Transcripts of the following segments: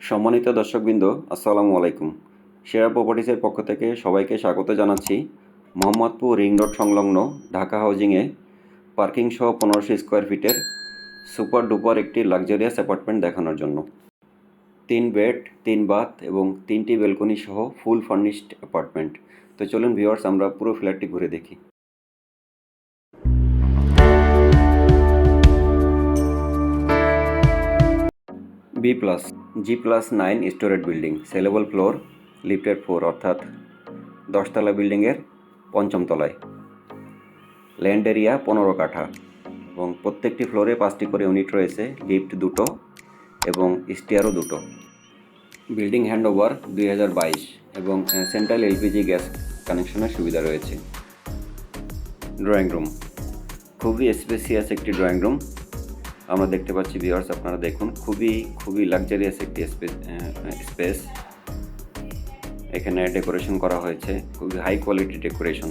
সম্মানিত দর্শকবৃন্দ, আসসালামু আলাইকুম। সেরা প্রপার্টিসের পক্ষ থেকে সবাইকে স্বাগত জানাচ্ছি মোহাম্মদপুর রিং রোড সংলগ্ন ঢাকা হাউজিংয়ে পার্কিং সহ পনেরোশো স্কোয়ার ফিটের সুপার ডুপার একটি লাক্সারিয়াস অ্যাপার্টমেন্ট দেখানোর জন্য। তিন বেড, তিন বাথ এবং তিনটি বেলকনি সহ ফুল ফার্নিশড অ্যাপার্টমেন্ট। তো চলুন ভিউয়ার্স, আমরা পুরো ফ্ল্যাটটি ঘুরে দেখি। B plus. G plus nine storage building saleable floor lifted floor অর্থাৎ দশতলা বিল্ডিংয়ের পঞ্চম তলায়। ল্যান্ড এরিয়া পনেরো কাঠা এবং প্রত্যেকটি ফ্লোরে পাঁচটি করে ইউনিট রয়েছে লিফট দুটো এবং স্টিয়ারও দুটো। বিল্ডিং হ্যান্ডওভার দুই হাজার বাইশ এবং সেন্ট্রাল এলপিজি গ্যাস কানেকশনের সুবিধা রয়েছে। ড্রয়িং রুম খুবই স্পেসিয়াস একটি ড্রয়িং রুম আমরা দেখতে পাচ্ছি ভিউয়ার্স আপনারা দেখুন, খুবই খুবই লাক্সারিয়াস একটি স্পেস এখানে ডেকোরেশন করা হয়েছে, খুবই হাই কোয়ালিটি ডেকোরেশন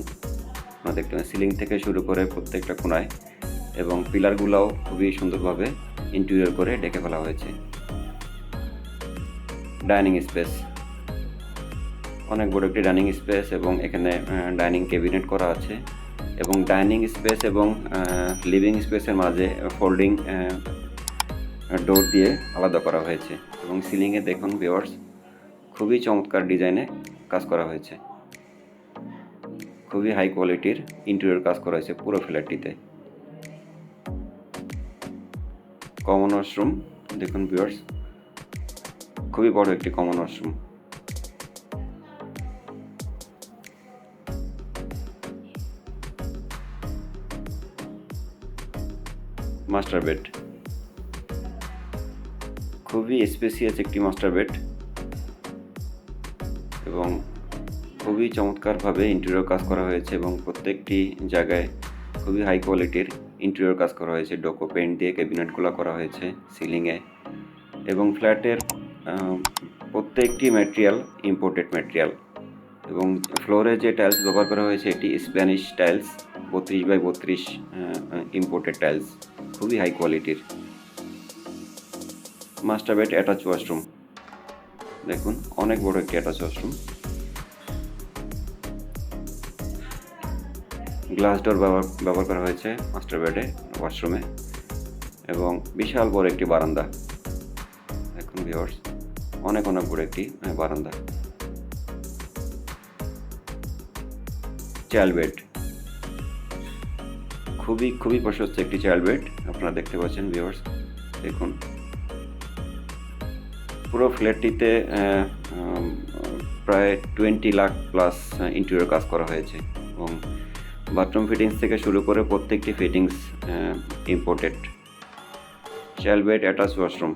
আপনারা দেখতে পাচ্ছেন সিলিং থেকে শুরু করে প্রত্যেকটা কোনায় এবং পিলারগুলোও খুবই সুন্দরভাবে ইন্টেরিয়র করে ডেকে ফেলা হয়েছে। ডাইনিং স্পেস অনেক বড় একটি ডাইনিং স্পেস এবং এখানে ডাইনিং ক্যাবিনেট করা আছে। এবং ডাইনিং স্পেস এবং লিভিং স্পেসের মাঝে ফোল্ডিং ডোর দিয়ে আলাদা করা হয়েছে এবং সিলিংয়ে দেখুন ভিওয়ার্স খুবই চমৎকার ডিজাইনে কাজ করা হয়েছে। খুবই হাই কোয়ালিটির ইন্টেরিয়র কাজ করা হয়েছে পুরো ফ্ল্যাটটিতে। কমন ওয়াশরুম, দেখুন ভিওয়ার্স খুবই বড় একটি কমন ওয়াশরুম। Master bed. খুবই স্পেসিয়াস একটি মাস্টার বেড এবং খুবই চমৎকারভাবে ইন্টেরিয়র কাজ করা হয়েছে এবং প্রত্যেকটি জায়গায় খুবই হাই কোয়ালিটির ইন্টেরিয়র কাজ করা হয়েছে। ডোকো পেন্ট দিয়ে ক্যাবিনেটগুলো করা হয়েছে সিলিংয়ে এবং ফ্ল্যাটের প্রত্যেকটি ম্যাটেরিয়াল ইম্পোর্টেড ম্যাটেরিয়াল এবং ফ্লোরে যে টাইলস ব্যবহার করা হয়েছে এটি স্প্যানিশ টাইলস বত্রিশ বাই বত্রিশ ইম্পোর্টেড টাইলস খুবই হাই কোয়ালিটির মাস্টার বেড অ্যাটাচ ওয়াশরুম দেখুন, অনেক বড় একটি অ্যাটাচ ওয়াশরুম গ্লাস ডোর ব্যবহার ব্যবহার করা হয়েছে মাস্টার বেডে ওয়াশরুমে এবং বিশাল বড় একটি বারান্দা। দেখুন ভিওর্স অনেক অনেক বড় একটি বারান্দা। চাইল্ড বেড খুবই খুবই প্রশস্ত একটি চাইল্ড বেড আপনারা দেখতে পাচ্ছেন ভিউয়ার্স দেখুন। পুরো ফ্ল্যাটটিতে প্রায় টোয়েন্টি লাখ প্লাস ইন্টেরিয়র কাজ করা হয়েছে এবং বাথরুম ফিটিংস থেকে শুরু করে প্রত্যেকটি fittings imported child bed attach washroom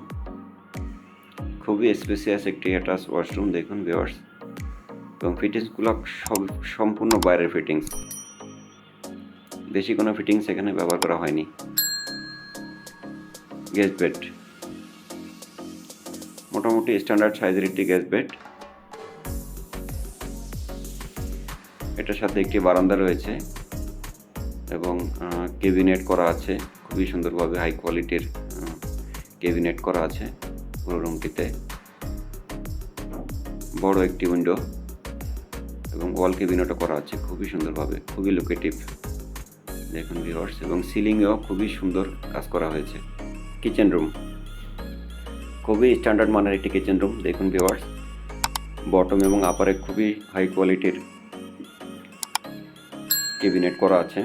খুবই স্পেসিয়াস একটি অ্যাটাচ ওয়াশরুম দেখুন ভিউয়ার্স এবং ফিটিংসগুলো সব, সম্পূর্ণ বাইরের ফিটিংস বেশি কোনো ফিটিংস এখানে ব্যবহার করা হয়নি। গ্যাস বেড মোটামুটি স্ট্যান্ডার্ড সাইজের একটি গ্যাস বেড এটার সাথে একটি বারান্দা রয়েছে এবং কেবিনেট করা আছে। খুবই সুন্দরভাবে হাই কোয়ালিটির কেবিনেট করা আছে পুরো রুমটিতে বড় একটি উইন্ডো এবং ওয়াল কেবিনেটও করা আছে খুবই সুন্দরভাবে, খুবই লোকেটিভ দেখুন ভিউয়ার্স এবং সিলিংয়েও খুবই সুন্দর কাজ করা হয়েছে। কিচেন রুম খুবই স্ট্যান্ডার্ড মানের একটি কিচেন রুম দেখুন ভিউয়ার্স বটম এবং আপারে খুবই হাই কোয়ালিটির কেবিনেট করা আছে।